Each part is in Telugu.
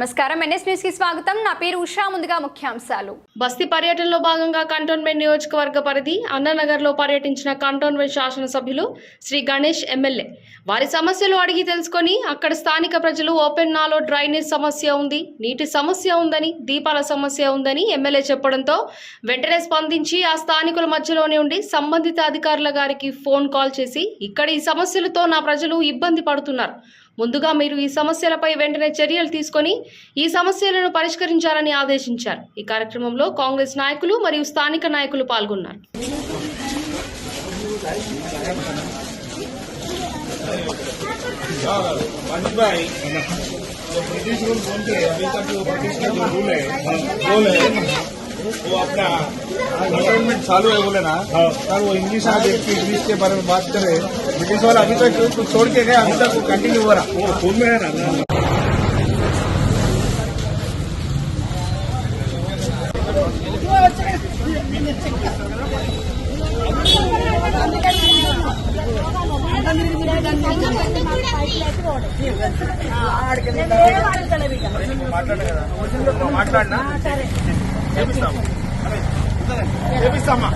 నమస్కారం. ఎన్ఎస్ న్యూస్కి స్వాగతం. నా పేరు ఉషా. ముందుగా ముఖ్యాంశాలు. బస్తీ పర్యటనలో భాగంగా కంటోన్మెంట్ నియోజకవర్గ పరిధి అన్నానగర్లో పర్యటించిన కంటోన్మెంట్ శాసనసభ్యులు శ్రీ గణేష్ ఎమ్మెల్యే. వారి సమస్యలు అడిగి తెలుసుకొని అక్కడ స్థానిక ప్రజలు ఓపెన్ నాలో డ్రైనేజ్ సమస్య ఉంది నీటి సమస్య ఉందని దీపాల సమస్య ఉందని ఎమ్మెల్యే చెప్పడంతో వెంటనే స్పందించి ఆ స్థానికుల మధ్యలోనే ఉండి సంబంధిత అధికారుల గారికి ఫోన్ కాల్ చేసి ఇక్కడ ఈ సమస్యలతో నా ప్రజలు ఇబ్బంది పడుతున్నారు. ముందుగా మీరు ఈ సమస్యలపై వెంటనే చర్యలు తీసుకొని ఈ సమస్యలను పరిష్కరించాలని ఆదేశించారు ఈ కార్యక్రమంలో కాంగ్రెస్ నాయకులు మరియు స్థానిక నాయకులు పాల్గొన్నారు वाजिब भाई जो ब्रिटिश रूल बोल के अभी तक जो ब्रिटिश का जो रूल है रूल है वो अपना गवर्नमेंट चालू है बोले ना सर वो इंग्लिश आज की इंग्लिश के बारे में बात करे ब्रिटिश वाला अभी तक तो छोड़ के गए अभी तक वो कंटिन्यू हो रहा वो खून में है ना మాట్లాడు కదా మాట్లాడినా చేపిస్తామా చేపిస్తామా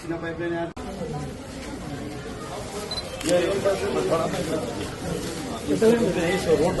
చిన్న pipeline road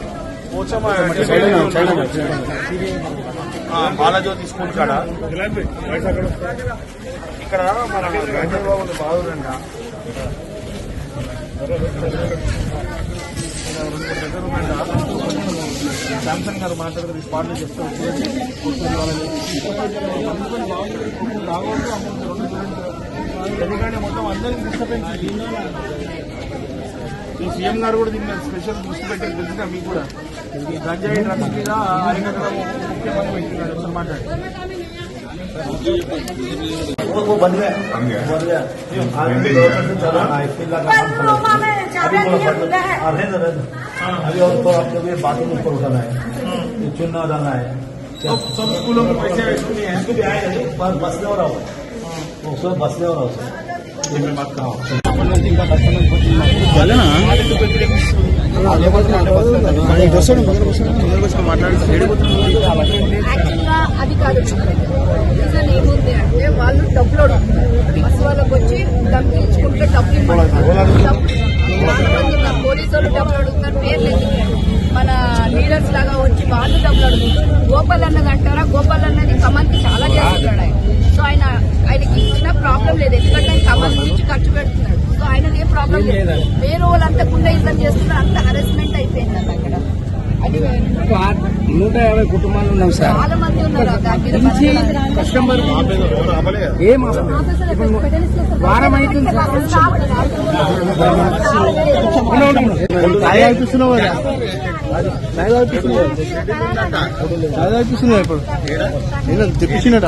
Balajyothi school కాడ ఇక్కడ మన గంజాయి బాబు బాగుందంట శాంసంగ్ గారు మాట్లాడుతున్న స్పాట్లో చెప్తూ వచ్చేసి కూర్చొని వాళ్ళని ఎందుకంటే మొత్తం అందరికీ డిస్టర్బెన్స్ ఈ సీఎం గారు కూడా దీని మీద స్పెషల్ దృష్టి పెట్టారు తెలుసుగా మీకు కూడా ఈ గంజాయి డ్రగ్స్ మీద అరికట్టడం ముఖ్యమంత్రి పెట్టినాడు ఒకసారి మాట్లాడు वो बन गया बन गया आज भी गवर्नमेंट से चला रहा है इसके लिए काम चल रहा है अभी बोला पड़ अरे ना अभी और तो आपके लिए बाथरूम ऊपर उठाना है ये चुनना डालना है सब सब स्कूलों में पैसे इसके हैं इसको भी आए हैं पर बस नहीं हो रहा हो उसमें बस नहीं हो रहा उसमें ये मैं बात कहा యాక్చువల్గా అది కాదు. రీజన్ ఏముంది అంటే వాళ్ళు డబ్బులు బస్ వాళ్ళకి వచ్చి డబ్బులు ఇచ్చుకుంటే డబ్బులు చాలా మంది ఉన్నారు పోలీసు వాళ్ళు డబ్బులు అడుగుతున్నారు. పేర్లు ఎందుకు మన లీడర్స్ లాగా వచ్చి వాళ్ళు డబ్బులు అడుగుతారు గోపాల్ అన్నది అంటారా? గోపాల్ అన్నది కమల్కి చాలా చేస్తున్నాడు ఆయన. సో ఆయన ఆయనకి చిన్న ప్రాబ్లం లేదు ఎందుకంటే ఆయన ఖమ్మం నుంచి ఖర్చు పెడుతున్నాడు సో ఆయనకి ఏ ప్రాబ్లం లేదు వేరే వాళ్ళు అంత గుండె యుద్ధం చేస్తున్నారు అంత హరెస్మెంట్ అయిపోయింది అక్కడ నూట యాభై కుటుంబాలు ఉన్నాం సార్ కస్టమర్ ఏం వారం అవుతుంది ఇప్పుడు నేను తెప్పించినట